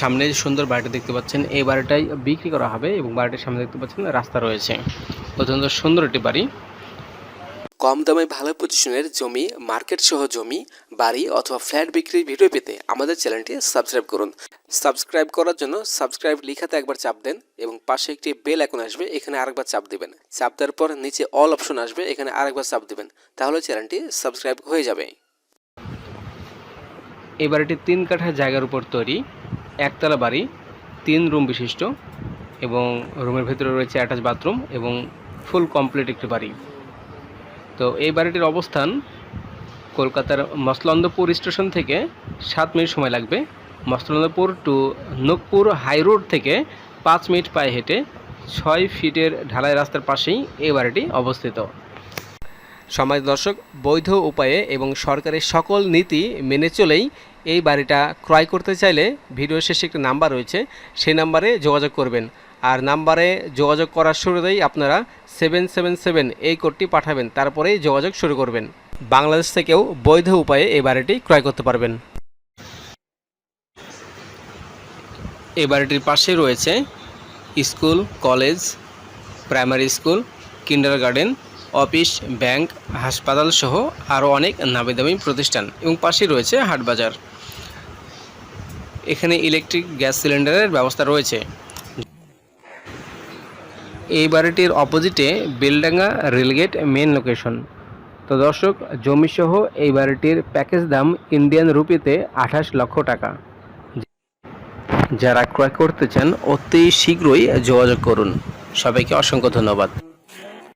সামনে যে সুন্দর বাড়িটা দেখতে পাচ্ছেন, এই বাড়িটাই বিক্রি করা হবে এবং বাড়িটির সামনে দেখতে পাচ্ছেন রাস্তা রয়েছে। অত্যন্ত সুন্দর একটি বাড়ি। কম দামে ভালো পজিশনের জমি মার্কেট সহ জমি, বাড়ি অথবা ফ্ল্যাট বিক্রির ভিডিও পেতে আমাদের চ্যানেলটি সাবস্ক্রাইব করুন। সাবস্ক্রাইব করার জন্য সাবস্ক্রাইব লিখাতে একবার চাপ দেন এবং পাশে একটি বেল এখন আসবে, এখানে আরেকবার চাপ দেবেন। চাপ দেওয়ার পর নিচে অল অপশন আসবে, এখানে আরেকবার চাপ দিবেন। তাহলে চ্যানেলটি সাবস্ক্রাইব হয়ে যাবে। এই বাড়িটি তিন কাঠা জায়গার উপর তৈরি, একতলা বাড়ি, তিন রুম বিশিষ্ট এবং রুমের ভেতরে রয়েছে অ্যাটাচ বাথরুম এবং ফুল কমপ্লিট একটি বাড়ি। তো এই বাড়িটির অবস্থান কলকাতার মসলন্দপুর স্টেশন থেকে সাত মিনিট সময় লাগবে। Masalandapur to Nakpur high road থেকে পাঁচ মিনিট পায়ে হেঁটে ছয় ফিটের ঢালাই রাস্তার পাশেই এই বাড়িটি অবস্থিত। সমাজ দর্শক, বৈধ উপায়ে এবং সরকারের সকল নীতি মেনে চলেই এই বাড়িটা ক্রয় করতে চাইলে ভিডিও শেষে একটি নাম্বার রয়েছে, সেই নাম্বারে যোগাযোগ করবেন। আর নাম্বারে যোগাযোগ করার শুরুতেই আপনারা সেভেন সেভেন সেভেন এই কোডটি পাঠাবেন, তারপরেই যোগাযোগ শুরু করবেন। বাংলাদেশ থেকেও বৈধ উপায়ে এই বাড়িটি ক্রয় করতে পারবেন। এই বাড়িটির পাশে রয়েছে school, college, primary school kindergarten office, bank হাসপাতাল সহ আরও অনেক নামিদামি প্রতিষ্ঠান এবং পাশে রয়েছে হাটবাজার। এখানে ইলেকট্রিক গ্যাস সিলিন্ডারের ব্যবস্থা রয়েছে। এই বাড়িটির অপোজিটে বেলডাঙ্গা রেলগেট মেন লোকেশন। তো দর্শক, জমিসহ এই বাড়িটির প্যাকেজ দাম ইন্ডিয়ান রুপিতে আঠাশ লক্ষ টাকা। যারা ক্রয় করতে চান, অতি শীঘ্রই যোগাযোগ করুন। সবাইকে অসংখ্য ধন্যবাদ।